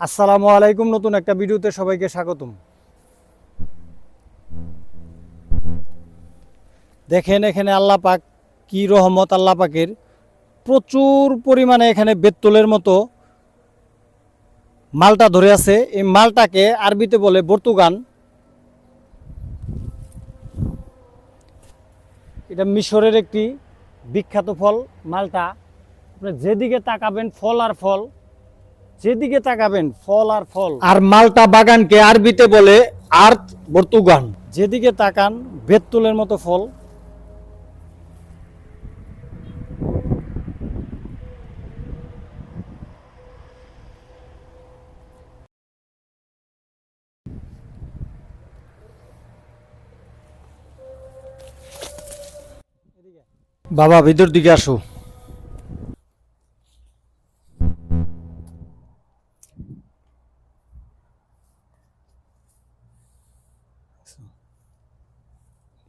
আসসালামু আলাইকুম নতুন একটা ভিডিওতে সবাইকে স্বাগতম। দেখেন এখানে আল্লাহ পাক কি রহমত, আল্লাহ পাকের প্রচুর পরিমাণে এখানে বেত্তলের মতো মালটা ধরে আছে। এই মালটাকে আরবিতে বলে বর্তুগান। এটা মিশরের একটি বিখ্যাত ফল মালটা। আপনি যেদিকে তাকাবেন, ফল আর ফল যেদিকে তাকাবেন ফল আর ফল। আর মালটা বাগানকে আরবিতে বলে আর্থ বর্তুগান। যেদিকে তাকান বেতুলের মতো ফল। বাবা ভিতর দিকে আসো।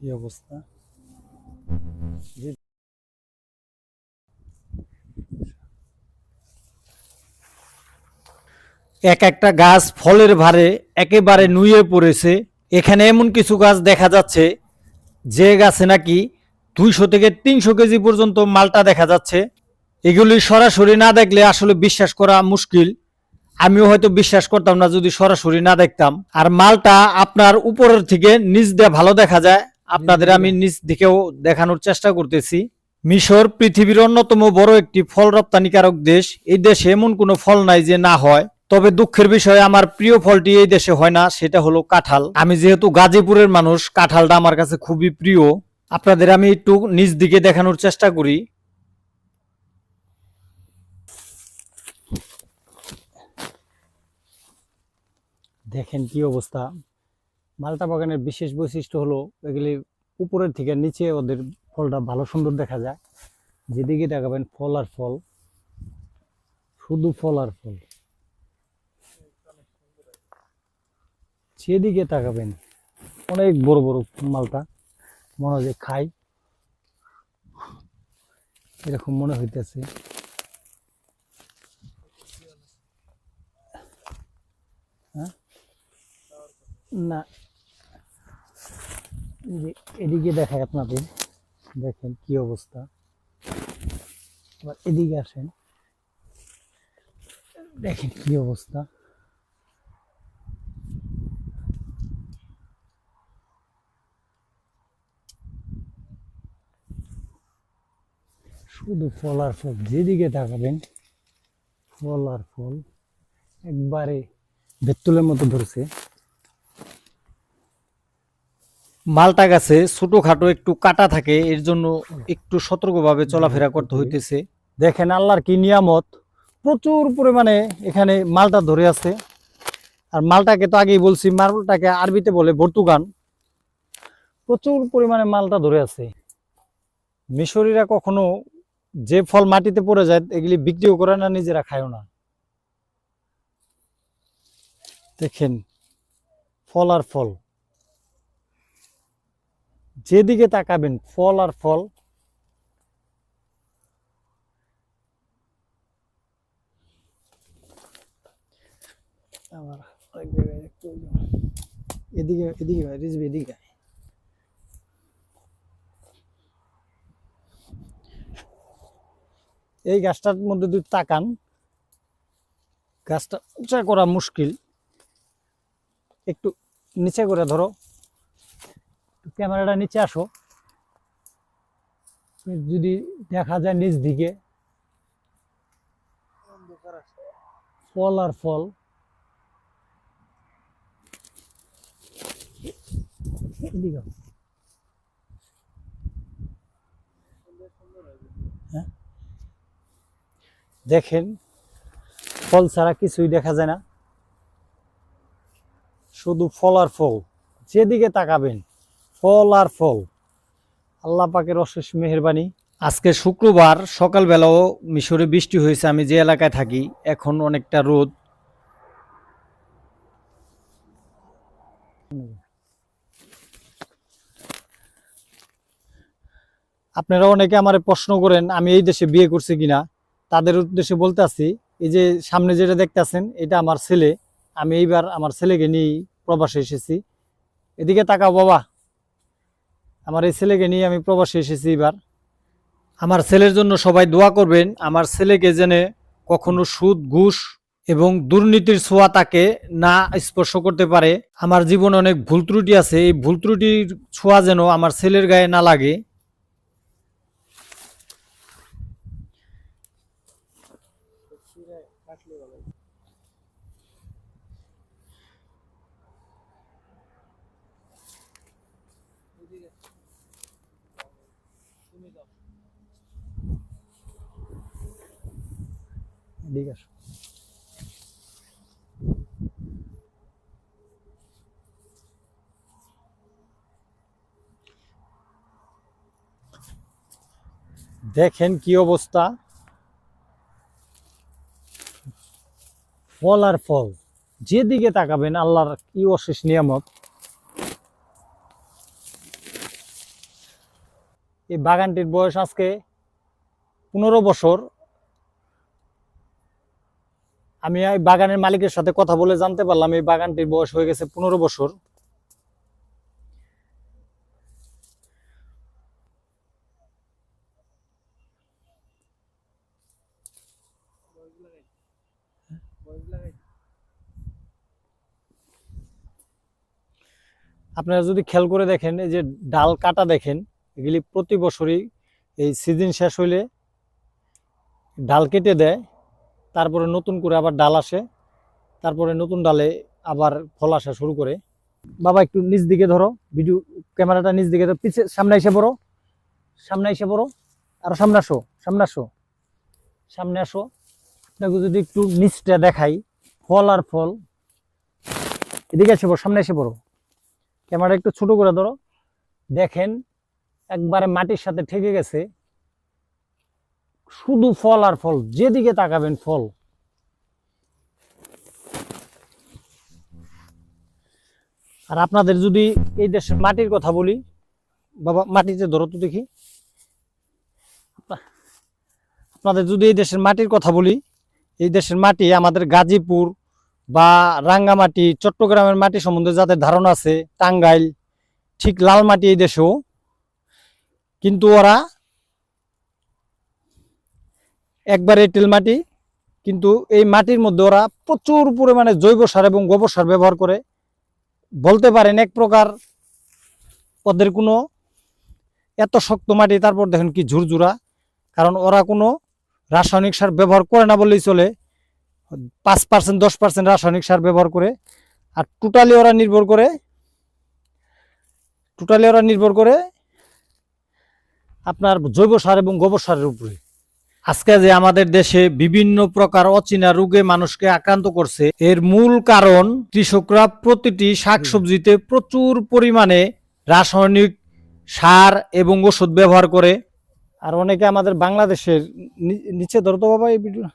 কি অবস্থা? এক একটা গাছ ফলের ভারে একেবারে নুয়ে পড়েছে। এখানে এমন কিছু গাছ দেখা যাচ্ছে, যে গাছে নাকি দুইশো থেকে তিনশো কেজি পর্যন্ত মালটা দেখা যাচ্ছে। এগুলি সরাসরি না দেখলে আসলে বিশ্বাস করা মুশকিল। আমিও হয়তো বিশ্বাস করতাম না যদি সরাসরি না দেখতাম। আর মালটা আপনার উপরের থেকে নিচ দিয়ে ভালো দেখা যায়। আপনাদের আমি নিচ দিকেও দেখানোর চেষ্টা করতেছি। মিশর পৃথিবীর অন্যতম বড় একটি ফল রপ্তানিকারক দেশ। এই দেশে এমন কোনো ফল নাই যে না হয়। তবে দুঃখের বিষয়ে আমার প্রিয় ফলটি এই দেশে হয় না সেটা হলো কাঁঠাল। আমি যেহেতু গাজীপুরের মানুষ কাঁঠালটা আমার কাছে খুবই প্রিয়। আপনাদের আমি একটু নিচ দিকে দেখানোর চেষ্টা করি। দেখেন কি অবস্থা। মালটা বাগানের বিশেষ বৈশিষ্ট্য হলো এগুলি উপরের থেকে নিচে ওদের ফলটা ভালো সুন্দর দেখা যায়। যেদিকে দেখাবেন ফল আর ফল, শুধু ফল আর ফল। যেদিকে তাকাবেন, অনেক বড় বড় মালটা, মনে হয় যে খাই। এরকম মনে হইতেছে। হ্যাঁ? না। যে এদিকে দেখায় আপনাদের, দেখেন কি অবস্থা। আবার এদিকে আসেন, দেখেন কি অবস্থা। শুধু ফল আর ফল, যেদিকে তাকাবেন, ফল আর ফল একবারে বেত্তুলের মতো ধরছে। মালটা গাছে ছোটখাটো একটু কাটা থাকে এর জন্য একটু সতর্কভাবে চলাফেরা করতে হইতেছে। দেখেন আল্লাহর কি নিয়ামত প্রচুর পরিমাণে এখানে মালটা ধরে আছে। আর মালটাকে তো আগেই বলছি মালটাকে আরবিতে বলে বর্তুগান। প্রচুর পরিমাণে মালটা ধরে আছে। মিশরীরা কখনো যে ফল মাটিতে পড়ে যায় এগুলি বিক্রিও করে না নিজেরা খায়ও না। দেখেন ফল আর ফল। যেদিকে তাকাবেন, ফল আর ফল। এদিকে এদিকে এই গাছটার মধ্যে যদি তাকান, গাছটা উঁচা করা মুশকিল। একটু নিচে করে ধরো। ক্যামেরাটা নিচে আসো। যদি দেখা যায় নিচ দিকে ফল আর ফল। হ্যাঁ? দেখেন ফল ছাড়া কিছুই দেখা যায় না। শুধু ফল আর ফল। যেদিকে তাকাবেন ফল আর ফল। আল্লাহ পাকের অশেষ মেহরবানি। আজকে শুক্রবার সকালবেলাও মিশরে বৃষ্টি হয়েছে, আমি যে এলাকায় থাকি, এখন অনেকটা রোদ। আপনারা অনেকে আমার প্রশ্ন করেন, আমি এই দেশে বিয়ে করছি কিনা? তাদের উদ্দেশ্যে বলতে আছি, এই যে সামনে যেটা দেখতেছেন, এটা আমার ছেলে। আমি এইবার আমার ছেলেকে নিয়ে প্রবাসে এসেছি। এদিকে তাকাও বাবা। আমার এই ছেলেকে নিয়ে আমি প্রবাসে এসেছি এবার। আমার ছেলের জন্য সবাই দোয়া করবেন, আমার ছেলেকে জেনে কখনো সুদ, ঘুষ এবং দুর্নীতির ছোঁয়া তাকে না স্পর্শ করতে পারে। আমার জীবনে অনেক ভুল ত্রুটি আছে, এই ভুল ত্রুটির ছোঁয়া যেন আমার ছেলের গায়ে না লাগে। এদিকে আসো। দেখেন কি অবস্থা ফল আর ফল যেদিকে তাকাবেন আল্লাহর কি অশেষ নিয়ামত এই বাগানটির বয়স আজকে পনেরো বছর। আমি এই বাগানের মালিকের সাথে কথা বলে জানতে পারলাম এই বাগানটির বয়স হয়ে গেছে পনেরো বছর। আপনারা যদি খেয়াল করে দেখেন, এই যে ডাল কাটা দেখেন এগুলি প্রতি বছরই এই সিজন শেষ হইলে ডাল কেটে দেয়, তারপরে নতুন করে আবার ডাল আসে, তারপরে নতুন ডালে আবার ফল আসা শুরু করে। বাবা, একটু নিচ দিকে ধরো, ভিডিও ক্যামেরাটা নিচ দিকে ধরো, পিছে সামনে এসে পড়ো, সামনে এসে পড়ো, আরও সামনে আসো সামনে আসো সামনে আসো। আপনাকে যদি একটু নিচটা দেখাই, ফল আর ফল, এদিকে এসে পড়ো, সামনে এসে পড়ো। ক্যামেরা একটু ছোট করে ধরো, দেখেন একবারে মাটির সাথে ঠেকে গেছে। শুধু ফল আর ফল, যেদিকে তাকাবেন ফল। আর আপনাদের যদি এই দেশের মাটির কথা বলি, বাবা মাটিতে ধরো তো দেখি। আপনাদের যদি এই দেশের মাটির কথা বলি, এই দেশের মাটি আমাদের গাজীপুর বা রাঙ্গামাটি, চট্টগ্রামের মাটি সম্বন্ধে যাদের ধারণা আছে, টাঙ্গাইল, ঠিক লাল মাটি এই দেশেও কিন্তু ওরা একবার এঁটেল মাটি, কিন্তু এই মাটির মধ্যে ওরা প্রচুর পরিমাণে জৈব সার এবং গোবর সার ব্যবহার করে। বলতে পারেন এক প্রকার ওদের কোনো এত শক্ত মাটি, তারপর দেখেন কি ঝুরঝুরা, কারণ ওরা কোনো রাসায়নিক সার ব্যবহার করে না বললেই চলে। পাঁচ পার্সেন্ট, দশ পার্সেন্ট রাসায়নিক সার ব্যবহার করে। আর টোটালি ওরা নির্ভর করে, টোটালি ওরা নির্ভর করে আপনার জৈব সার এবং গোবর সারের উপরে। আজকে যে আমাদের দেশে বিভিন্ন প্রকার অচেনা রোগে মানুষকে আক্রান্ত করছে, এর মূল কারণ কৃষকরা প্রতিটি শাকসবজিতে প্রচুর পরিমাণে রাসায়নিক সার এবং ওষুধ ব্যবহার করে। আর অনেকে আমাদের বাংলাদেশের নিচে ধরতো বাবা এই ভিডিও,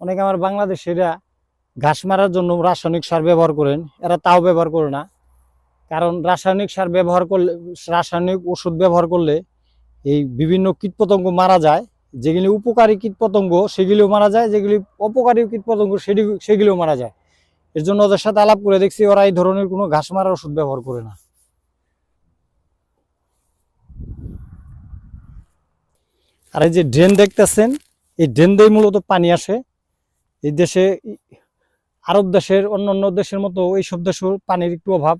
অনেকে আমার বাংলাদেশেরা ঘাস মারার জন্য রাসায়নিক সার ব্যবহার করেন, এরা তাও ব্যবহার করে না। কারণ রাসায়নিক সার ব্যবহার করলে, রাসায়নিক ওষুধ ব্যবহার করলে এই বিভিন্ন কীটপতঙ্গ মারা যায়, যেগুলি উপকারী কীটপতঙ্গ, সেগুলিও মারা যায়, যেগুলি অপকারী কীটপতঙ্গ, সেটি সেগুলিও মারা যায়। এর জন্য ওদের সাথে আলাপ করে দেখছি ওরা এই ধরনের কোনো ঘাস মারার ওষুধ ব্যবহার করে না। আর এই যে ড্রেন দেখতেছেন, এই ড্রেন দিয়ে মূলত পানি আসে। এই দেশে আরব দেশের অন্য অন্য দেশের মতো এইসব দেশেও পানির একটু অভাব।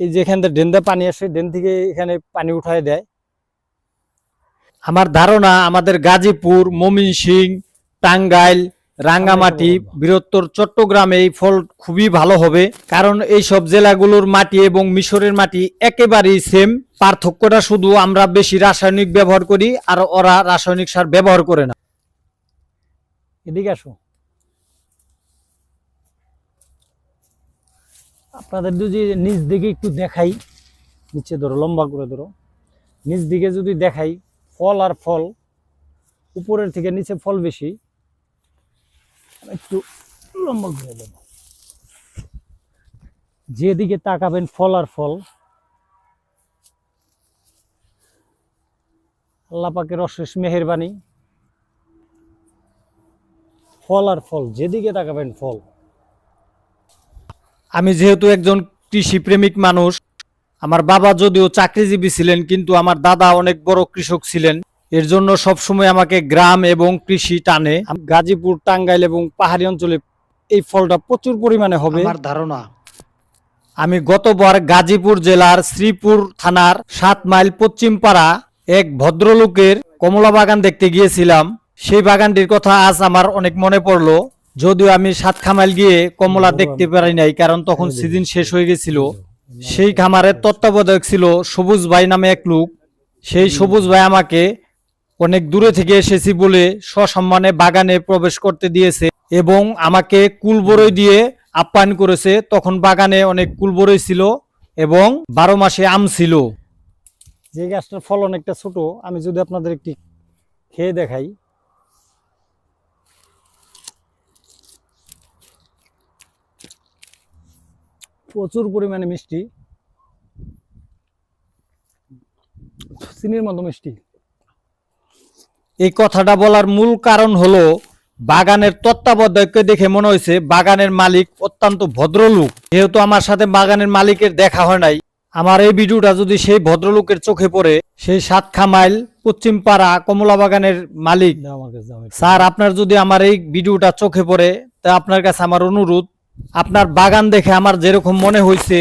এই যে এখান থেকে ড্রেন দিয়ে পানি আসে ড্রেন থেকে এখানে পানি উঠায় দেয়। আমার ধারণা আমাদের গাজীপুর মমিনসিং টাঙ্গাইল রাঙ্গামাটি বৃহত্তর চট্টগ্রামে এই ফল খুবই ভালো হবে কারণ এই সব জেলাগুলোর মাটি এবং মিশরের মাটি একেবারেই সেম পার্থক্যটা শুধু আমরা বেশি রাসায়নিক ব্যবহার করি আর ওরা রাসায়নিক সার ব্যবহার করে না। এদিকে আসো। আপনাদের যদি নিচ দিকে একটু দেখাই, নিচে ধরো, লম্বা করে ধরো নিচ দিকে যদি দেখাই, ফল আর ফল, উপরের থেকে নিচে ফল বেশি একটু লম্বা করে দেব। যেদিকে তাকাবেন ফল আর ফল, আল্লাহ পাকের অশেষ মেহেরবানি। ফল আর ফল, যেদিকে তাকাবেন ফল। আমি যেহেতু একজন কৃষি প্রেমিক মানুষ আমার বাবা যদিও চাকরিজীবী ছিলেন কিন্তু আমার দাদা অনেক বড় কৃষক ছিলেন। এর জন্য সবসময় আমাকে গ্রাম এবং কৃষি টানে। গাজীপুর টাঙ্গাইল এবং পাহাড়ি অঞ্চলে এই ফলটা প্রচুর পরিমাণে হবে। আমার ধারণা। আমি গতবার গাজীপুর জেলার শ্রীপুর থানার সাত মাইল পশ্চিম পাড়া এক ভদ্রলোকের কমলা বাগান দেখতে গিয়েছিলাম। সেই বাগানটির কথা আজ আমার অনেক মনে পড়ল। যদিও আমি সাত খামাইল গিয়ে কমলা দেখতে পারি নাই কারণ তখন সিজন শেষ হয়ে গেছিল। সেই খামারের তত্ত্বাবধায়ক ছিল সবুজ ভাই নামে এক লোক। সেই সবুজ ভাই আমাকে অনেক দূরে থেকে এসেছি বলে সসম্মানে বাগানে প্রবেশ করতে দিয়েছে এবং আমাকে কুলবরই দিয়ে আপ্যায়ন করেছে। তখন বাগানে অনেক কুলবরই ছিল এবং বারো মাসে আম ছিল। যে গাছটার ফল অনেকটা ছোট আমি যদি আপনাদের একটি খেয়ে দেখাই। প্রচুর পরিমাণে মিষ্টি। চিনির মতো মিষ্টি। এই কথাটা বলার মূল কারণ হলো বাগানের তত্ত্বাবধায়ককে দেখে মনে হয়েছে বাগানের মালিক অত্যন্ত ভদ্রলোক। যেহেতু আমার সাথে বাগানের মালিকের দেখা হয় নাই আমার এই ভিডিওটা যদি সেই ভদ্রলোকের চোখে পড়ে সেই সাত খামাইল পশ্চিম পাড়া কমলা বাগানের মালিক স্যার আপনার যদি আমার এই ভিডিওটা চোখে পড়ে তা আপনার কাছে আমার অনুরোধ আপনার বাগান দেখে আমার যেরকম মনে হয়েছে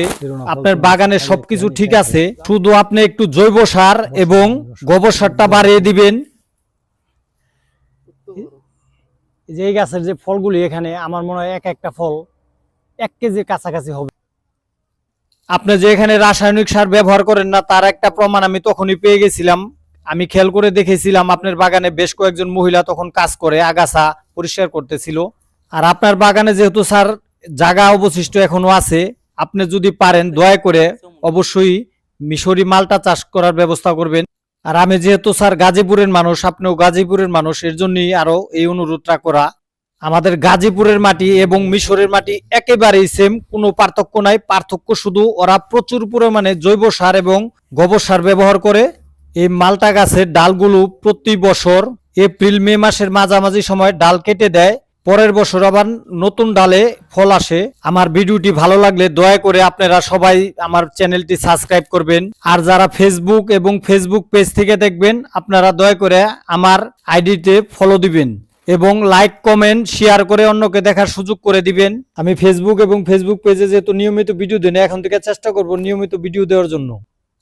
আপনার বাগানে সবকিছু ঠিক আছে শুধু আপনি একটু জৈব সার এবং গোবর সারটা বাড়িয়ে দিবেন। যে এই গাছের যে ফলগুলি এখানে আমার মনে হয় এক একটা ফল এক কেজির কাছাকাছি হবে। আপনি যে এখানে রাসায়নিক সার ব্যবহার করেন না তার একটা প্রমাণ আমি তখনই পেয়ে গেছিলাম। আমি খেয়াল করে দেখেছিলাম আপনার বাগানে বেশ কয়েকজন মহিলা তখন কাজ করে আগাছা পরিষ্কার করতেছিল। আর আপনার বাগানে যেহেতু স্যার জায়গা অবশিষ্ট এখনও আছে। আপনি যদি পারেন, দয়া করে অবশ্যই মিশরি মালটা চাষ করার ব্যবস্থা করবেন। আর আমি যেহেতু স্যার গাজীপুরের মানুষ, আপনিও গাজীপুরের মানুষ এর জন্যই আরও এই অনুরোধটা করা। আমাদের গাজীপুরের মাটি এবং মিশরের মাটি একেবারেই সেম কোনো পার্থক্য নাই। পার্থক্য শুধু ওরা প্রচুর পরিমাণে জৈব সার এবং গোবর সার ব্যবহার করে। এই মালটা গাছের ডালগুলো প্রতি বছর এপ্রিল, মে মাসের মাঝামাঝি সময় ডাল কেটে দেয়। পরের বছর আবার নতুন ডালে ফল আসে। আমার ভিডিওটি ভালো লাগলে দয়া করে আপনারা সবাই আমার চ্যানেলটি সাবস্ক্রাইব করবেন। আর যারা ফেসবুক এবং ফেসবুক পেজ থেকে দেখবেন, আপনারা দয়া করে আমার আইডিতে ফলো দিবেন এবং লাইক কমেন্ট শেয়ার করে অন্যকে দেখার সুযোগ করে দিবেন। আমি ফেসবুক এবং ফেসবুক পেজে যেহেতু নিয়মিত ভিডিও দেন এখন থেকে চেষ্টা করব নিয়মিত ভিডিও দেওয়ার জন্য।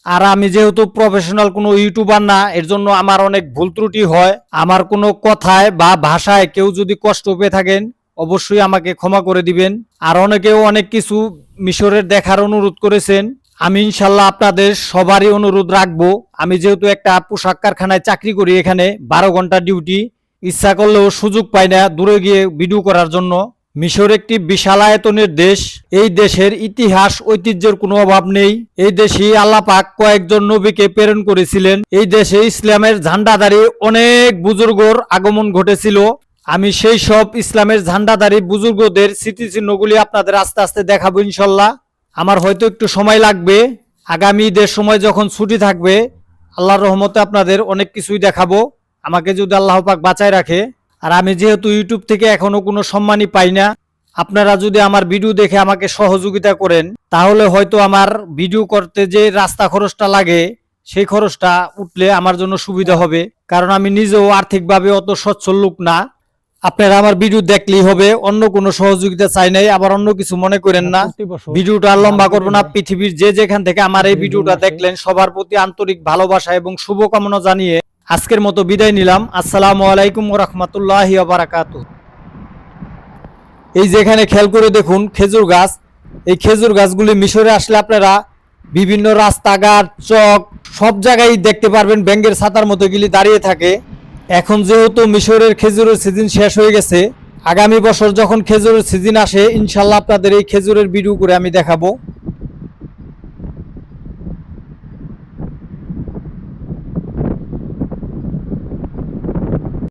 আর আমি যেহেতু প্রফেশনাল কোনো ইউটিউবার না, এর জন্য আমার অনেক ভুল ত্রুটি হয়। আমার কোনো কথায় বা ভাষায় কেউ যদি কষ্ট পেয়ে থাকেন, অবশ্যই আমাকে ক্ষমা করে দিবেন। আর অনেকেও অনেক কিছু মিশরের দেখার অনুরোধ করেছেন। আমি ইনশাল্লাহ আপনাদের সবারই অনুরোধ রাখব। আমি যেহেতু একটা পোশাক কারখানায় চাকরি করি এখানে, বারো ঘণ্টা ডিউটি ইচ্ছা করলেও সুযোগ পাই না দূরে গিয়ে ভিডিও করার জন্য। মিশর একটি বিশাল আয়তনের দেশ। এই দেশের ইতিহাস, ঐতিহ্যের কোনো অভাব নেই। এই দেশে আল্লাহ পাক কয়েকজন নবীকে প্রেরণ করেছিলেন। এই দেশে ইসলামের ঝান্ডাধারী অনেক বুজুর্গর আগমন ঘটেছিল। আমি সেই সব ইসলামের ঝান্ডাধারী বুজুর্গদের স্মৃতিচিহ্নগুলি আপনাদের আস্তে আস্তে দেখাবো ইনশাল্লাহ। আমার হয়তো একটু সময় লাগবে। আগামী ঈদের সময় যখন ছুটি থাকবে, আল্লাহর রহমতে আপনাদের অনেক কিছুই দেখাবো। আমাকে যদি আল্লাহ পাক বাঁচায় রাখে। আর আমি যেহেতু ইউটিউব থেকে এখনও কোনো সম্মানই পাই না আপনারা যদি আমার ভিডিও দেখে আমাকে সহযোগিতা করেন তাহলে হয়তো আমার ভিডিও করতে যে রাস্তা খরচটা লাগে সেই খরচটা উঠলে আমার জন্য সুবিধা হবে। কারণ আমি নিজেও আর্থিকভাবে অত সচ্ছল লোক না। আপনারা আমার ভিডিও দেখলেই হবে অন্য কোনো সহযোগিতা চাই নাই আবার অন্য কিছু মনে করেন না। ভিডিওটা লম্বা করব না পৃথিবীর যে যেখান থেকে আমার এই ভিডিওটা দেখলেন সবার প্রতি আন্তরিক ভালোবাসা এবং শুভকামনা জানিয়ে আজকের মতো বিদায় নিলাম। আসসালামু আলাইকুম রহমতুল্লাহ বারাকাত এই যেখানে খেয়াল করে দেখুন খেজুর গাছ। এই খেজুর গাছগুলি মিশরে আসলে আপনারা বিভিন্ন রাস্তাঘাট, চক, সব জায়গায় দেখতে পারবেন ব্যাঙ্গের ছাতার মতো গিলি দাঁড়িয়ে থাকে। এখন যেহেতু মিশরের খেজুরের সিজন শেষ হয়ে গেছে, আগামী বছর যখন খেজুরের সিজন আসে, ইনশাল্লাহ আপনাদের এই খেজুরের ভিডিও করে আমি দেখাবো।